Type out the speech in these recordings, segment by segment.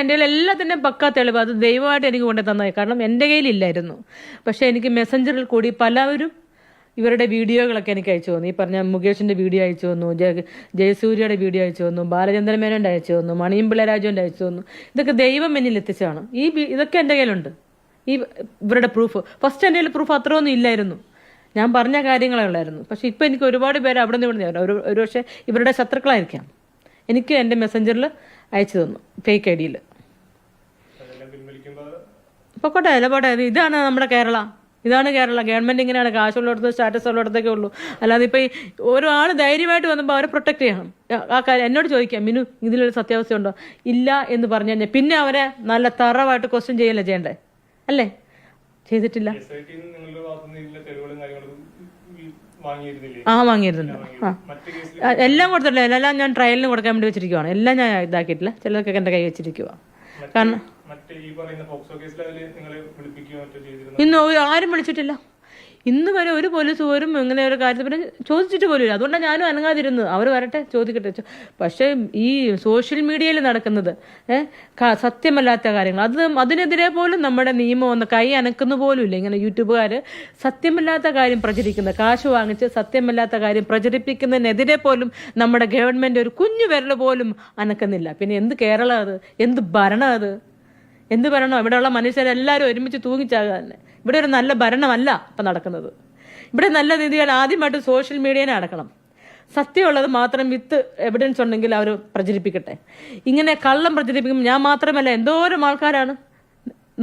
എന്റെ കയ്യിൽ എല്ലാത്തിന്റെയും പക്കാ തെളിവ് അത് ദൈവമായിട്ട് എനിക്ക് കൊണ്ടു തന്നായി കാരണം എന്റെ കയ്യിലില്ലായിരുന്നു. പക്ഷേ എനിക്ക് മെസ്സഞ്ചറിൽ കൂടി പലവരും ഇവരുടെ വീഡിയോകളൊക്കെ എനിക്ക് അയച്ചു തന്നു. ഈ പറഞ്ഞ മുകേഷിന്റെ വീഡിയോ അയച്ചു തന്നു ജയ ജയസൂര്യയുടെ വീഡിയോ അയച്ചു തന്നു ബാലചന്ദ്രൻ മേനോന്റെ അയച്ചു തന്നു മണിയും പിള്ളരാജുവിന്റെ അയച്ചു തന്നു. ഇതൊക്കെ ദൈവം എന്നിൽ എത്തിച്ചാണ് ഈ ഇതൊക്കെ എന്റെ കയ്യിലുണ്ട്. ഈ ഇവരുടെ പ്രൂഫ് ഫസ്റ്റ് എന്റെ കയ്യിൽ പ്രൂഫ് അത്രയൊന്നും ഇല്ലായിരുന്നു. ഞാൻ പറഞ്ഞ കാര്യങ്ങളേ ഉള്ളായിരുന്നു. പക്ഷേ ഇപ്പോൾ എനിക്ക് ഒരുപാട് പേര് അവിടെ നിന്ന് ഇവിടെ നിന്ന് ഒരു ഒരു പക്ഷേ ഇവരുടെ ശത്രുക്കളായിരിക്കാം. എനിക്ക് എന്റെ മെസ്സഞ്ചറിൽ അയച്ചു തന്നു ഫേക്ക് ഐ ഡിയിൽ പൊക്കോട്ടെ അല്ല പോട്ടെ ഇതാണ് നമ്മുടെ കേരള. ഇതാണ് കേരള. ഗവൺമെന്റ് ഇങ്ങനെയാണ് കാശുള്ളിടത്ത് സ്റ്റാറ്റസ് ഉള്ളിടത്തൊക്കെ ഉള്ളൂ. അല്ലാതെ ഇപ്പൊ ഈ ആൾ ധൈര്യമായിട്ട് വന്നപ്പോൾ അവരെ പ്രൊട്ടക്ട് ചെയ്യണം. ആ കാര്യം എന്നോട് ചോദിക്കാം മിനു ഇതിലൊരു സത്യാവസ്ഥ ഉണ്ടോ? ഇല്ല എന്ന് പറഞ്ഞു കഴിഞ്ഞാൽ പിന്നെ അവരെ നല്ല തറവായിട്ട് ക്വസ്റ്റ്യൻ ചെയ്യല്ലേ ചെയ്യണ്ടേ? അല്ലേ? ചെയ്തിട്ടില്ല. ആ വാങ്ങിയിരുന്നില്ല ആ. എല്ലാം കൊടുത്തിട്ടില്ല. എല്ലാം ഞാൻ ട്രയലിന് കൊടുക്കാൻ വേണ്ടി വെച്ചിരിക്കുവാണ്. എല്ലാം ഞാൻ ഇതാക്കിയിട്ടില്ല. ചിലതൊക്കെ എന്റെ കൈ വെച്ചിരിക്കുക കാരണം ഇന്ന് ആരും വിളിച്ചിട്ടില്ല. ഇന്ന് വരെ ഒരു പോലീസ് പോലും ഇങ്ങനെ ഒരു കാര്യത്തിൽ പിന്നെ ചോദിച്ചിട്ട് പോലും ഇല്ല. അതുകൊണ്ടാണ് ഞാനും അനങ്ങാതിരുന്നത്. അവർ വരട്ടെ ചോദിക്കട്ടെ. പക്ഷെ ഈ സോഷ്യൽ മീഡിയയിൽ നടക്കുന്നത് സത്യമല്ലാത്ത കാര്യങ്ങൾ. അത് അതിനെതിരെ പോലും നമ്മുടെ നിയമം ഒന്ന് കൈ അനക്കുന്ന പോലും ഇല്ല. ഇങ്ങനെ യൂട്യൂബുകാർ സത്യമല്ലാത്ത കാര്യം പ്രചരിക്കുന്ന കാശ് വാങ്ങിച്ച് സത്യമല്ലാത്ത കാര്യം പ്രചരിപ്പിക്കുന്നതിനെതിരെ പോലും നമ്മുടെ ഗവൺമെന്റ് ഒരു കുഞ്ഞു വിരൽ പോലും അനക്കുന്നില്ല. പിന്നെ എന്ത് കേരളം അത്? എന്ത് ഭരണം അത്? എന്ത് ഭരണം? ഇവിടെയുള്ള മനുഷ്യരെല്ലാവരും ഒരുമിച്ച് തൂങ്ങിച്ചാകുക തന്നെ. ഇവിടെ ഒരു നല്ല ഭരണമല്ല ഇപ്പം നടക്കുന്നത്. ഇവിടെ നല്ല രീതിയിൽ ആദ്യമായിട്ട് സോഷ്യൽ മീഡിയനെ അടക്കണം. സത്യമുള്ളത് മാത്രം വിത്ത് എവിഡൻസ് ഉണ്ടെങ്കിൽ അവർ പ്രചരിപ്പിക്കട്ടെ. ഇങ്ങനെ കള്ളം പ്രചരിപ്പിക്കും. ഞാൻ മാത്രമല്ല എന്തോരം ആൾക്കാരാണ്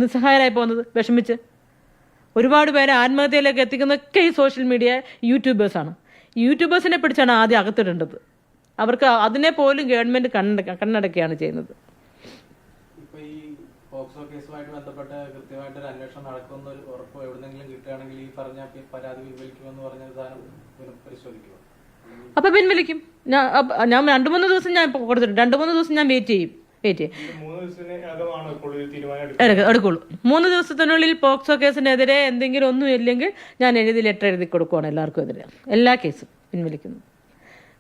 നിസ്സഹായരായി പോകുന്നത് വിഷമിച്ച്. ഒരുപാട് പേരെ ആത്മഹത്യയിലേക്ക് എത്തിക്കുന്നതൊക്കെ ഈ സോഷ്യൽ മീഡിയ യൂട്യൂബേഴ്സാണ് യൂട്യൂബേഴ്സിനെ പിടിച്ചാണ് ആദ്യം അകത്തിടേണ്ടത്. അവർക്ക് അതിനെ പോലും ഗവൺമെന്റ് കണ്ണട കണ്ണടക്കുകയാണ് ചെയ്യുന്നത്. പോക്സോ കേസുമായിട്ട് ബന്ധപ്പെട്ട് കൃത്യമായിട്ട് ഒരു അന്വേഷണം നടക്കുന്ന ഒരു ഉറപ്പ് എവിടെന്നെങ്കിലും കിട്ടുകയാണെങ്കിൽ ഈ പറഞ്ഞ പരാതി പിൻവലിക്കുമെന്ന് പറഞ്ഞ സാധനം പരിശോധിക്കുക. അപ്പൊ പിൻവലിക്കും. ഞാൻ രണ്ടു ഞാൻ രണ്ട് മൂന്ന് ദിവസം ഞാൻ കൊടുത്തിട്ടുണ്ട്. രണ്ട് മൂന്ന് ദിവസം ഞാൻ വെയിറ്റ് ചെയ്യും. വെയിറ്റ് ചെയ്യും. എടുക്കുള്ളൂ. മൂന്ന് ദിവസത്തിനുള്ളിൽ പോക്സോ കേസിനെതിരെ എന്തെങ്കിലും ഒന്നും ഇല്ലെങ്കിൽ ഞാൻ എഴുതി ലെറ്റർ എഴുതി കൊടുക്കുവാണ് എല്ലാവർക്കും എതിരെ. എല്ലാ കേസും പിൻവലിക്കുന്നു.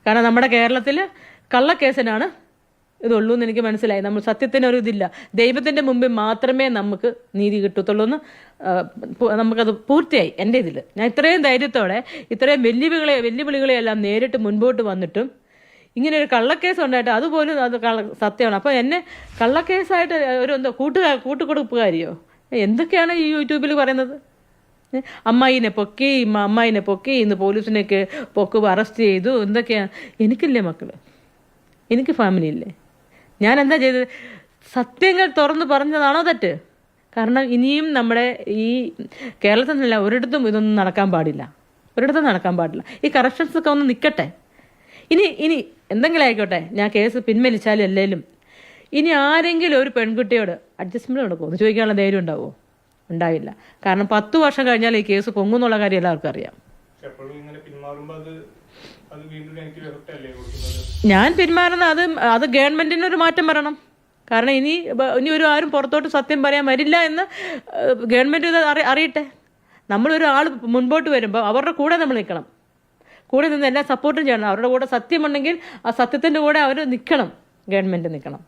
കാരണം നമ്മുടെ കേരളത്തിൽ കള്ളക്കേസിനാണ് ഇതുള്ളൂ എന്ന് എനിക്ക് മനസ്സിലായി. നമ്മൾ സത്യത്തിന് ഒരു ഇതില്ല ദൈവത്തിന്റെ മുമ്പിൽ മാത്രമേ നമുക്ക് നീതി കിട്ടത്തുള്ളൂ എന്ന് നമുക്കത് പൂർത്തിയായി എന്റെ ഇതിൽ ഞാൻ ഇത്രയും ധൈര്യത്തോടെ ഇത്രയും വെല്ലുവിളികളെ വെല്ലുവിളികളെയെല്ലാം നേരിട്ട് മുൻപോട്ട് വന്നിട്ടും ഇങ്ങനെ ഒരു കള്ളക്കേസ് ഉണ്ടായിട്ട് അതുപോലും അത് കള്ള സത്യമാണ്. അപ്പോൾ എന്നെ കള്ളക്കേസായിട്ട് ഒരു എന്തോ കൂട്ടുകാർ കൂട്ടുകൊടുപ്പുകാരിയോ? എന്തൊക്കെയാണ് ഈ യൂട്യൂബിൽ പറയുന്നത്? അമ്മായിനെ പൊക്കി അമ്മായിനെ പൊക്കി ഇന്ന് പോലീസിനെയൊക്കെ പൊക്ക് അറസ്റ്റ് ചെയ്തു എന്തൊക്കെയാണ് എനിക്കില്ലേ മക്കൾ? എനിക്ക് ഫാമിലി ഇല്ലേ ഞാൻ എന്താ ചെയ്തത്? സത്യങ്ങൾ തുറന്നു പറഞ്ഞതാണോ തെറ്റ്? കാരണം ഇനിയും നമ്മുടെ ഈ കേരളത്തിൽ നിന്നല്ല ഒരിടത്തും ഇതൊന്നും നടക്കാൻ പാടില്ല. ഒരിടത്തും നടക്കാൻ പാടില്ല. ഈ കറപ്ഷൻസ് ഒക്കെ ഒന്ന് നിൽക്കട്ടെ ഇനി ഇനി എന്തെങ്കിലും ആയിക്കോട്ടെ? ഞാൻ കേസ് പിൻവലിച്ചാലും അല്ലേലും. ഇനി ആരെങ്കിലും ഒരു പെൺകുട്ടിയോട് അഡ്ജസ്റ്റ്മെന്റ് നടക്കുമോ എന്ന് ചോദിക്കാനുള്ള ധൈര്യം ഉണ്ടാവുമോ ഉണ്ടാവില്ല. കാരണം പത്ത് വർഷം കഴിഞ്ഞാൽ ഈ കേസ് പൊങ്ങുന്നുള്ള കാര്യം എല്ലാവർക്കും അറിയാം. ഞാൻ പിന്മാറുന്ന അത് അത് ഗവൺമെന്റിന് ഒരു മാറ്റം വരണം. കാരണം ഇനി ഇനി ഒരു ആരും പുറത്തോട്ട് സത്യം പറയാൻ വരില്ല എന്ന് ഗവൺമെന്റ് അറി അറിയട്ടെ. നമ്മളൊരു ആൾ മുൻപോട്ട് വരുമ്പോൾ അവരുടെ കൂടെ നമ്മൾ നിൽക്കണം. കൂടെ നിന്ന് എല്ലാം സപ്പോർട്ടും ചെയ്യണം. അവരുടെ കൂടെ സത്യമുണ്ടെങ്കിൽ ആ സത്യത്തിന്റെ കൂടെ അവർ നിൽക്കണം. ഗവൺമെന്റ് നിൽക്കണം.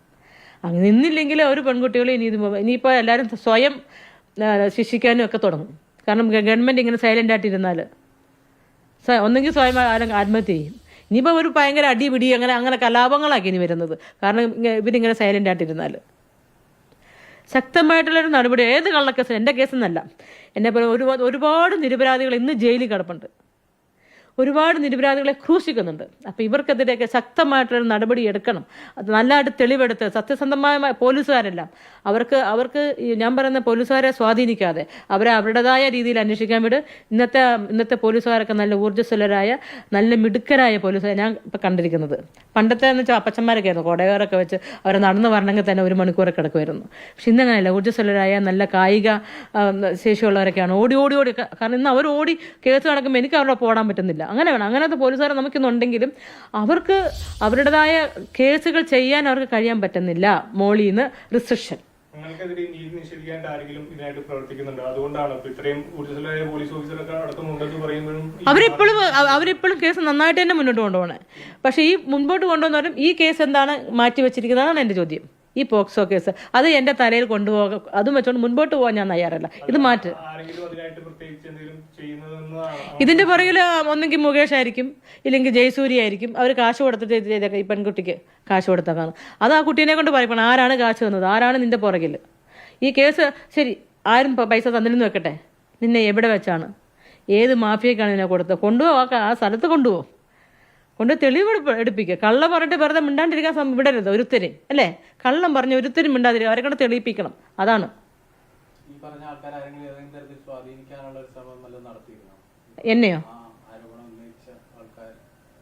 അങ്ങനെ നിന്നില്ലെങ്കിൽ ഒരു പെൺകുട്ടികളും ഇനി ഇത് ഇനിയിപ്പോൾ എല്ലാവരും സ്വയം ശിക്ഷിക്കാനും ഒക്കെ തുടങ്ങും. കാരണം ഗവൺമെന്റ് ഇങ്ങനെ സൈലന്റ് ആയിട്ടിരുന്നാൽ ഒന്നെങ്കിൽ സ്വയം ആത്മഹത്യ ചെയ്യും. ഇനിയിപ്പോൾ ഒരു ഭയങ്കര അടിപിടി അങ്ങനെ അങ്ങനെ കലാപങ്ങളാക്കി ഇനി വരുന്നത്. കാരണം ഇവരിങ്ങനെ സൈലന്റ് ആയിട്ടിരുന്നാൽ ശക്തമായിട്ടുള്ളൊരു നടപടി ഏത് കള്ളക്കേസ് എന്റെ കേസെന്നല്ല. എന്നെ പോലെ ഒരുപാട് ഒരുപാട് നിരപരാധികൾ ഇന്ന് ജയിലിൽ കിടപ്പുണ്ട്. ഒരുപാട് നിരപരാധികളെ ക്രൂശിക്കുന്നുണ്ട്. അപ്പോൾ ഇവർക്കെതിരെയൊക്കെ ശക്തമായിട്ടൊരു നടപടി എടുക്കണം. അത് നല്ലതായിട്ട് തെളിവെടുത്ത് സത്യസന്ധമായ പോലീസുകാരെല്ലാം അവർക്ക് അവർക്ക് ഞാൻ പറയുന്ന പോലീസുകാരെ സ്വാധീനിക്കാതെ അവരെ അവരുടേതായ രീതിയിൽ അന്വേഷിക്കാൻ വിട്. ഇന്നത്തെ ഇന്നത്തെ പോലീസുകാരൊക്കെ നല്ല ഊർജസ്വലരായ നല്ല മിടുക്കരായ പോലീസുകാർ ഞാൻ ഇപ്പം കണ്ടിരിക്കുന്നത്. പണ്ടത്തെ എന്ന് വെച്ചാൽ അപ്പച്ചന്മാരൊക്കെ ആയിരുന്നു കോടകാരൊക്കെ വെച്ച് അവർ നടന്നു വരണമെങ്കിൽ തന്നെ ഒരു മണിക്കൂറൊക്കെ കിടക്കുമായിരുന്നു. പക്ഷെ ഇന്നങ്ങനെയല്ല ഊർജസ്വലരായ നല്ല കായിക ശേഷിയുള്ളവരൊക്കെയാണ്. ഓടി ഓടി ഓടി. കാരണം ഇന്ന് അവർ ഓടി കേസ് നടക്കുമ്പോൾ എനിക്ക് അവരുടെ പോടാൻ പറ്റുന്നില്ല. അങ്ങനെ വേണം. അങ്ങനത്തെ പോലീസുകാരെ നമുക്കിന്നുണ്ടെങ്കിലും അവർക്ക് അവരുടേതായ കേസുകൾ ചെയ്യാൻ അവർക്ക് കഴിയാൻ പറ്റുന്നില്ല മോളിൽ നിന്ന് റിസ്ട്രിക്ഷൻ നിങ്ങൾക്കെതിരെ നീതി ആരെങ്കിലും ഇതിനായിട്ട് പ്രവർത്തിക്കുന്നുണ്ട്? അതുകൊണ്ടാണ് ഇപ്പൊ ഇത്രയും ഊർജസ്വലരായ പോലീസ് ഓഫീസറൊക്കെ അടക്കമുണ്ടെന്ന് പറയുമ്പോഴും ഈ അവരിപ്പോഴും അവരിപ്പോഴും കേസ് നന്നായിട്ട് തന്നെ മുന്നോട്ട് കൊണ്ടുപോകണേ. പക്ഷേ ഈ മുൻപോട്ട് കൊണ്ടുപോകുന്നവരും ഈ കേസ് എന്താണ് മാറ്റി വെച്ചിരിക്കുന്നതാണ് എന്റെ ചോദ്യം. ഈ പോക്സോ കേസ്. അത് എന്റെ തലയിൽ കൊണ്ടുപോക അതും വെച്ചുകൊണ്ട് മുൻപോട്ട് പോകാൻ ഞാൻ തയ്യാറല്ല. ഇത് മാറ്റ്. ഇതിന്റെ പുറകിൽ ഒന്നെങ്കിൽ മുകേഷ് ആയിരിക്കും ഇല്ലെങ്കിൽ ജയസൂര്യ ആയിരിക്കും. അവർ കാശ് കൊടുത്തിട്ട് ചെയ്തേക്കാം ഈ പെൺകുട്ടിക്ക് കാശ് കൊടുത്തേക്കാണ് അത് ആ കുട്ടീനെ കൊണ്ട് പറയണം ആരാണ് കാശ് തന്നത്? ആരാണ് നിന്റെ പുറകിൽ ഈ കേസ് ശരി ആരും പൈസ തന്നിരുന്നു വെക്കട്ടെ. നിന്നെ എവിടെ വെച്ചാണ്? ഏത് മാഫിയക്കാണ് നിന്നെ കൊടുത്തത്? കൊണ്ടുപോകാം ആ സ്ഥലത്ത് കൊണ്ടുപോകും കൊണ്ട് തെളിവ് എടുപ്പ- എടുപ്പിക്കുക. കള്ളം പറഞ്ഞിട്ട് വെറുതെ മിണ്ടാണ്ടിരിക്കാൻ സമയം വിടരുത് ഒരുത്തരും. അല്ലേ? കള്ളം പറഞ്ഞ് ഒരുത്തരും മിണ്ടാതിരിക്കുക അവരെ കൂടെ തെളിയിപ്പിക്കണം. അതാണ്. എന്നെയോ?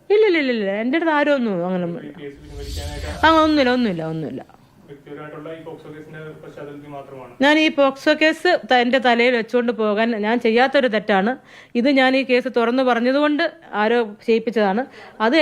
ഇല്ല ഇല്ല ഇല്ല ഇല്ല എന്റെ അടുത്ത് ആരും ഒന്നും അങ്ങനെ ആ ഒന്നുമില്ല ഒന്നുമില്ല ഒന്നുമില്ല. ഞാൻ ഈ പോക്സോ കേസ് എന്റെ തലയിൽ വെച്ചുകൊണ്ട് പോകാൻ ഞാൻ ചെയ്യാത്തൊരു തെറ്റാണ്. ഇത് ഞാൻ ഈ കേസ് തുറന്നു പറഞ്ഞതുകൊണ്ട് ആരോ ചെയ്യിപ്പിച്ചതാണ്. അത്